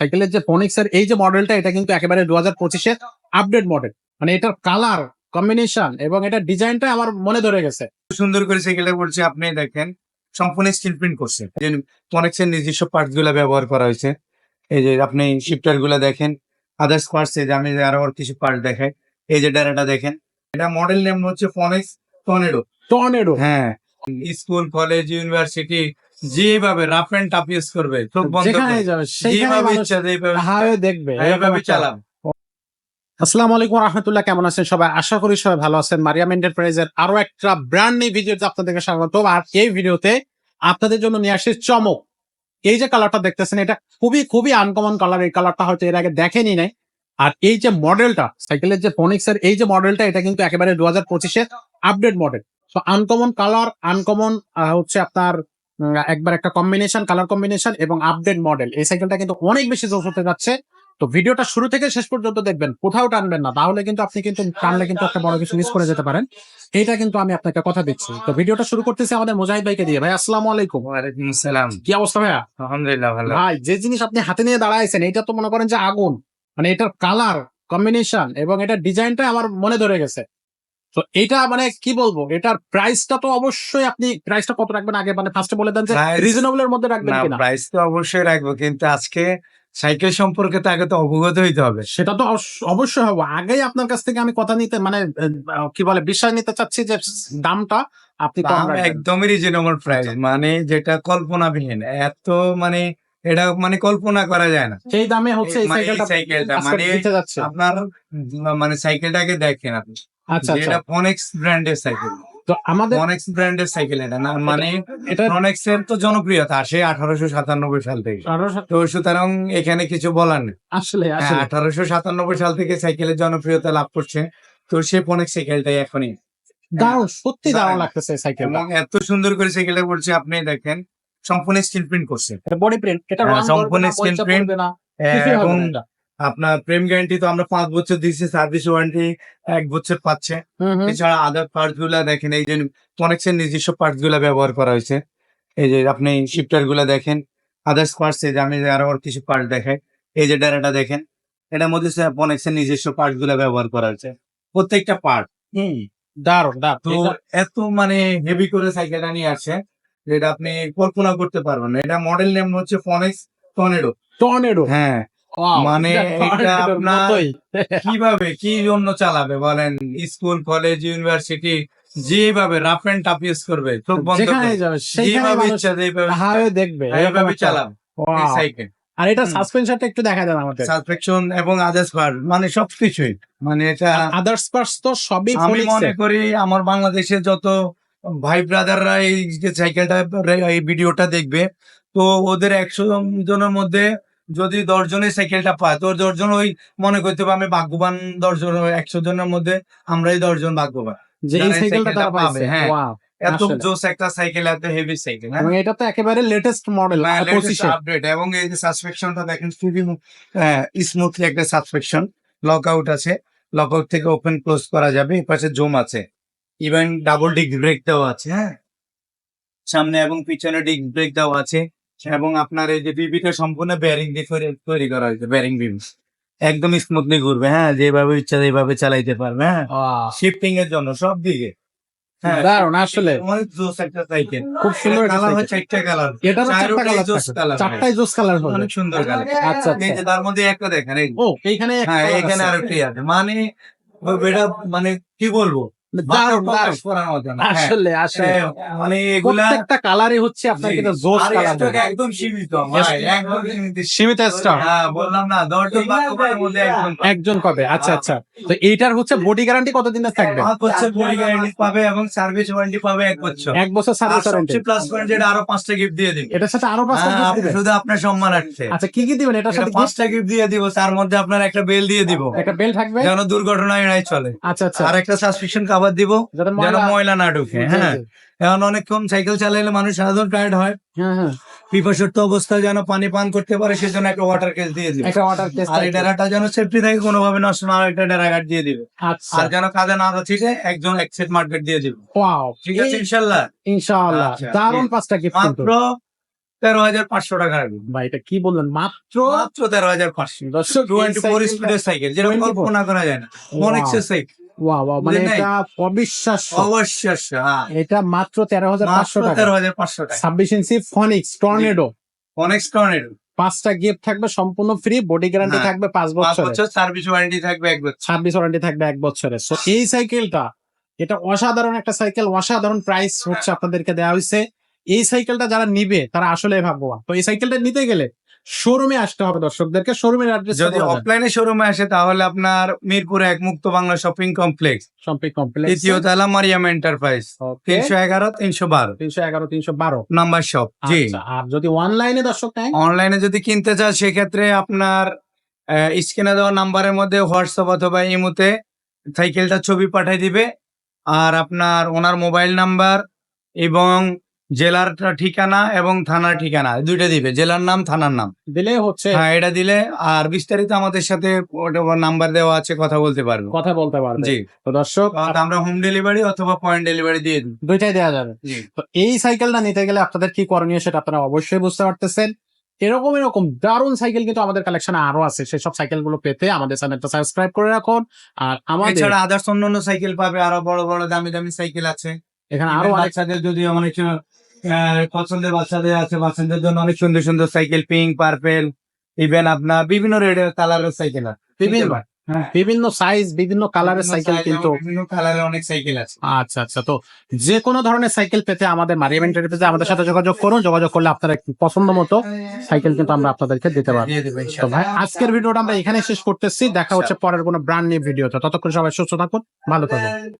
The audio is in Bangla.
সাইকেলের যে ফোনিক্স এর এই যে মডেলটা এটা কিন্তু একেবারে দু হাজার পঁচিশে আপডেট মডেল মানে এটার কালার কম্বিনেশন এবং এটার ডিজাইনটা আমার মনে ধরে গেছে। সুন্দর করে সাইকেলটা করছে আপনি দেখেন। সম্পূর্ণ স্টিল প্রিন্ট করছে। যে কনেক্সের নিজস্ব পার্টসগুলা ব্যবহার করা হয়েছে। এই যে আপনি শিফটারগুলা দেখেন আদার্স পার্টস এই যে আমি আরও কিছু পার্ট দেখাই এই যে ডানাটা দেখেন। এটা মডেল নেম হচ্ছে ফনেক্স টর্নেডো টর্নেডো হ্যাঁ। স্কুল কলেজ ইউনিভার্সিটি যেভাবে রাফ এন্ড টাফ ইউজ করবে চোখ বন্ধ যেখানে যাবে যেভাবে ইচ্ছা যেভাবে হাওয়ে দেখবে এইভাবে চালাম আসসালামু আলাইকুম রহমতুল্লাহ কেমন আছেন সবাই? আশা করি সবাই ভালো আছেন। মারিয়াম এন্টারপ্রাইজের আরও একটা ব্র্যান্ড নিউ ভিডিওতে আপনাদেরকে স্বাগত। আর এই ভিডিওতে আপনাদের জন্য নিয়ে আসছে চমক। এই যে কালারটা দেখতেছেন এটা খুবই খুবই আনকমন কালার এই কালারটা হয়তো এর আগে দেখেনি নাই। আর এই যে মডেলটা সাইকেলের যে ফোনিক্স এর এই যে মডেলটা এটা কিন্তু একেবারে দু হাজার পঁচিশে আপডেট মডেল তো আনকমন কালার আনকমন হচ্ছে আপনার একবার একটা কম্বিনেশন কালার কম্বিনেশন এবং আপডেট মডেল এই সাইকেলটা কিন্তু অনেক বেশি জোশ হতে যাচ্ছে। তো ভিডিওটা শুরু থেকে শেষ পর্যন্ত দেখবেন কোথাও টানবেন না। তাহলে কিন্তু আপনি কিন্তু টানলে কিন্তু একটা বড় কিছু মিস করে যেতে পারেন। এটা কিন্তু আমি আপনাকে কথা দিচ্ছি। তো ভিডিওটা শুরু করতেছি আমাদের মুজাহিদ ভাইকে দিয়ে। ভাই আসসালামু আলাইকুম। ওয়ালাইকুম আসসালাম। কি অবস্থা ভাইয়া? আলহামদুলিল্লাহ ভালো। ভাই যে জিনিস আপনি হাতে নিয়ে দাঁড়াইছেন এটা তো মনে করেন যে আগুন। মানে এটার কালার কম্বিনেশন এবং এটার ডিজাইনটা আমার মনে ধরে গেছে। তো এটা মানে কি বলব? এটার প্রাইসটা তো অবশ্যই আপনি প্রাইসটা কত রাখবেন আগে? মানে ফার্স্টে বলে দেন যে রিজনেবল এর মধ্যে রাখবেন কিনা? প্রাইস তো অবশ্যই রাখব কিন্তু আজকে সাইকেল সম্পর্কে তো আগে তো অবগত হইতে হবে। সেটা তো অবশ্য- অবশ্যই হবে। আগেই আপনার কাছ থেকে আমি কথা নিতে মানে কি বলে বিশ্বাস নিতে চাচ্ছি যে দামটা আপনি। একদমই রিজনেবল প্রাইস মানে যেটা কল্পনাবিহীন। এত মানে এটা মানে কল্পনা করা যায় না। সেই দামে হচ্ছে মানে সাইকেলটা সাইকেলটা মানে আপনার মানে সাইকেলটাকে দেখেন আপনি। আচ্ছা আচ্ছা। এটা ফনেক্স ব্র্যান্ডের সাইকেল তো আমাদের ফনেক্স ব্র্যান্ডের সাইকেল এটা না মানে এটা ফনেক্স এর তো জনপ্রিয়তা আসে আঠারোশো সাতানব্বই সাল থেকে। তো সুতরাং এখানে কিছু বলার নেই। আসলে হ্যাঁ আঠারোশো সাতানব্বই সাল থেকে সাইকেলের জনপ্রিয়তা লাভ করছে। তো সে ফনেক্স সাইকেলটাই এখনই। দারুণ সত্যি দারুণ। লাগতেছে এবং এত সুন্দর করে সাইকেলটা করছে আপনি দেখেন সম্পূর্ণ স্টিল প্রিন্ট করছে। বডি প্রিন্ট এটা হ্যাঁ, সম্পূর্ণ কিছুই হবে এবং। আপনার প্রেম গ্যারান্টি তো আমরা পাঁচ বছর দিচ্ছি সার্ভিস ওয়ারেন্টি এক বছর পাচ্ছে। এছাড়া আদার পার্টসগুলা দেখেন এই যে কনেক্সের নিজস্ব পার্টসগুলা ব্যবহার করা হয়েছে। এই যে আপনি শিফটারগুলা দেখেন আদার্স পার্টস এই যে আমি আরও কিছু পার্ট দেখাই এই যে ডানাটা দেখেন এটার মধ্যে কনেক্সের নিজস্ব পার্টসগুলা ব্যবহার করা হয়েছে। প্রত্যেকটা পার্ট দারুণ তো এত মানে হেভি করে সাইকেলটা নিয়ে আসছে যেটা আপনি কল্পনা করতে পারবেন না। এটা মডেল নেম হচ্ছে ফনেক্স টর্নেডো টর্নেডো হ্যাঁ মানে এটা আপনার- কীভাবে কি জন্য চালাবে বলেন? স্কুল কলেজ ইউনিভার্সিটি যেভাবে রাফ এন্ড টাফ ইউজ করবে চোখ বন্ধ যেভাবে ইচ্ছা যেভাবে হাওয়ে দেখবে এইভাবে চালাবে সাইকেল আর এটা। সাসপেনশনটা একটু দেখা দেন আমাদের সাসপেকশন এবং আদার্স পার্ট মানে সবকিছুই। মানে এটা আদার্স পার্টস তো সবই আমি মনে করি আমার বাংলাদেশের যত ভাই ব্রাদাররা এই যে সাইকেলটা এই ভিডিওটা দেখবে তো ওদের একশো জনের মধ্যে যদি দশ জনের সাইকেলটা পায় তো দশজন ওই মনে করতে হবে আমি ভাগ্যবান দশজন একশো জনের মধ্যে আমরাই দশজন ভাগ্যবান। যে এই সাইকেলটা তারা পাবে হ্যাঁ। এত জোস একটা সাইকেল এত হেভি সাইকেল এবং এটা তো একেবারে লেটেস্ট মডেল আপডেট এবং এই যে সাসপেকশনটা দেখেন খুবই স্মুথলি একটা সাসপেকশন লক আউট আছে। লক আউট থেকে ওপেন ক্লোজ করা যাবে পাশে জুম আছে। ইভেন ডাবল ডিস্ক ব্রেক দেওয়া আছে হ্যাঁ। সামনে এবং পিছনে ডিস্ক ব্রেক দেওয়া আছে। এবং আপনার এই যে বিবিটা সম্পূর্ণ ব্যারিং দিয়ে তৈরি- করা হয়েছে ব্যারিং বিম একদম স্মুথলি ঘুরবে হ্যাঁ? যেভাবে ইচ্ছা যেভাবে চালাইতে পারবে হ্যাঁ? শিফটিং এর জন্য সব দিকে। হ্যাঁ আসলে। খুব সুন্দর কালার কালার চারটা কালার চারটাই জোস কালার হবে অনেক সুন্দর কালার আচ্ছা আচ্ছা। তার মধ্যে একটা দেখেন ও এইখানে হ্যাঁ এখানে আছে। আরেকটি আছে। মানে মানে কি বলব? দারুণ বাতাস দারুণ। করার মতো না। হ্যাঁ, আসলে আসলে। মানে প্রত্যেকটা কালারই হচ্ছে আপনার কিন্তু জোস কালার একদম সীমিত সীমিত। সীমিত স্টক। বললাম না দশজন বাক্যবাণের মধ্যে একজন একজন পাবে আচ্ছা আচ্ছা। তো এইটার হচ্ছে বডি গ্যারান্টি কতদিনের থাকবে? পাঁচ বডি গ্যারান্টি পাবে এবং সার্ভিস ওয়ারেন্টি পাবে এক বছর। এক বছর সার্ভিস ওয়ারেন্টি প্লাস পয়েন্ট যেটা আরও পাঁচটা গিফট দিয়ে দিন এটার সাথে আরও পাঁচটা হ্যাঁ? শুধু আপনার সম্মান আচ্ছা কি কি দিবেন? এটার সাথে পাঁচটা গিফট দিয়ে দিব তার মধ্যে আপনার একটা বেল দিয়ে দিব। একটা বেল থাকবে? যেন দুর্ঘটনায় নাই চলে। আচ্ছা আচ্ছা। আর একটা সাসপেকশন কাভার দিব। যেন ময়লা- না ঢুকে হ্যাঁ। এখন অনেকক্ষণ সাইকেল চালাইলে মানুষ সাধারণ টায়ার্ড হয়। হ্যাঁ হ্যাঁ। পিপাসুক্ত অবস্থায় যেন পানি পান করতে পারে সেজন্য একটা ওয়াটার কেস দিয়ে দিবে। আর এই ডেরাটা যেন সেফটি থাকে কোনোভাবে নষ্ট না একটা ডেরা গার্ড দিয়ে দিবে। আচ্ছা। আর যেন কাজে না ছিটে একজন এক সেট মার্কেট দিয়ে দিবে। ঠিক আছে ইনশাল্লাহ? ইনশাআল্লাহ আচ্ছা, দারুণ পাঁচটা গিফট মাত্র তেরো হাজার পাঁচশো টাকা রাখবেন ভাই এটা কি বললেন? মাত্র মাত্র তেরো হাজার পাঁচশো। টোয়েন্টি ফোর স্পিডের সাইকেল যেটা কল্পনা করা যায় না। অনেক্সের সাইকেল ওয়া ওয়া মানে এটা অবিশ্বাস্য। অবশ্যই হ্যাঁ। এটা মাত্র তেরো হাজার পাঁচশো মাত্র টাকা। তেরো হাজার পাঁচশো টাকা। ছাব্বিশ ইঞ্চি ফনিক্স টর্নেডো অনেক টর্নেডো পাঁচটা গিফট থাকবে সম্পূর্ণ ফ্রি বডি গ্যারান্টি হ্যাঁ, থাকবে পাঁচ বছর সার্ভিস ওয়ারেন্টি থাকবে এক বছর। ওয়ারেন্টি থাকবে এক বছরের। সো এই সাইকেলটা এটা অসাধারণ একটা সাইকেল অসাধারণ প্রাইস হচ্ছে আপনাদেরকে দেওয়া হয়েছে। এই সাইকেলটা যারা নিবে তারা আসলে ভাগ্যবান। তো এই সাইকেলটা নিতে গেলে শোরুমে আসতে হবে দর্শকদেরকে শোরুমের অ্যাড্রেস যদি অফলাইনে শোরুমে আসে তাহলে আপনার মিরপুরে এক Mukto Bangla shopping complex shopping complex দ্বিতীয় তালা মারিয়াম এন্টারপ্রাইজ তিনশো এগারো তিনশো বারো। তিনশো এগারো তিনশো বারো। নাম্বার শপ জি। আচ্ছা, আর যদি অনলাইনে দর্শক নেয়? অনলাইনে যদি কিনতে চান সেক্ষেত্রে আপনার স্ক্রিনে দেওয়া নাম্বারের মধ্যে হোয়াটসঅ্যাপ অথবা ইমুতে সাইকেলটার ছবি পাঠিয়ে দিবে। আর আপনার ওনার মোবাইল নাম্বার এবং জেলার ঠিকানা এবং থানার ঠিকানা দুইটা দিবে। জেলার নাম থানার নাম। দিলে হচ্ছে হ্যাঁ এটা দিলে আর বিস্তারিত আমাদের সাথে নাম্বার দেওয়া আছে কথা বলতে পারব। কথা বলতে পারবে। জি। তো দর্শক তো আমরা হোম ডেলিভারি অথবা পয়েন্ট ডেলিভারি দিয়ে দিই। দুইটাই দেওয়া যাবে। জি। তো এই সাইকেলটা নিতে গেলে আপনাদের কি করণীয় সেটা আপনারা অবশ্যই বুঝতে পারতেছেন। এরকম এরকম দারুণ সাইকেল কিন্তু আমাদের কালেকশনে আরও আছে। সেসব সাইকেলগুলো পেতে আমাদের চ্যানেলটা সাবস্ক্রাইব করে রাখুন। আর আমাদের এছাড়া আদার্স অন্যান্য সাইকেল পাবে। আরও বড় বড় দামি দামি সাইকেল আছে। এখানে আরও বাচ্চাদের যদি অনেক পছন্দের বাচ্চাদের আছে বাচ্চাদের জন্য অনেক সুন্দর সুন্দর সাইকেল পিঙ্ক পার্পেল ইভেন আপনার বিভিন্ন রেডের কালারের সাইকেল বিভিন্ন হ্যাঁ বিভিন্ন সাইজ বিভিন্ন কালারের সাইকেল কিন্তু বিভিন্ন কালারের অনেক সাইকেল আছে। আচ্ছা আচ্ছা তো যে কোনো ধরনের সাইকেল পেতে আমাদের মারিয়াম এন্টারপ্রাইজে আমাদের সাথে যোগাযোগ করুন যোগাযোগ করলে আপনারা পছন্দ মতো সাইকেল কিন্তু আমরা আপনাদেরকে দিতে পারব। দেবো তো ভাই আজকের ভিডিওটা আমরা এখানে শেষ করতেছি দেখা হচ্ছে পরের কোনো ব্র্যান্ড নিউ ভিডিওতে ততক্ষণ সবাই সুস্থ থাকুন ভালো থাকুন।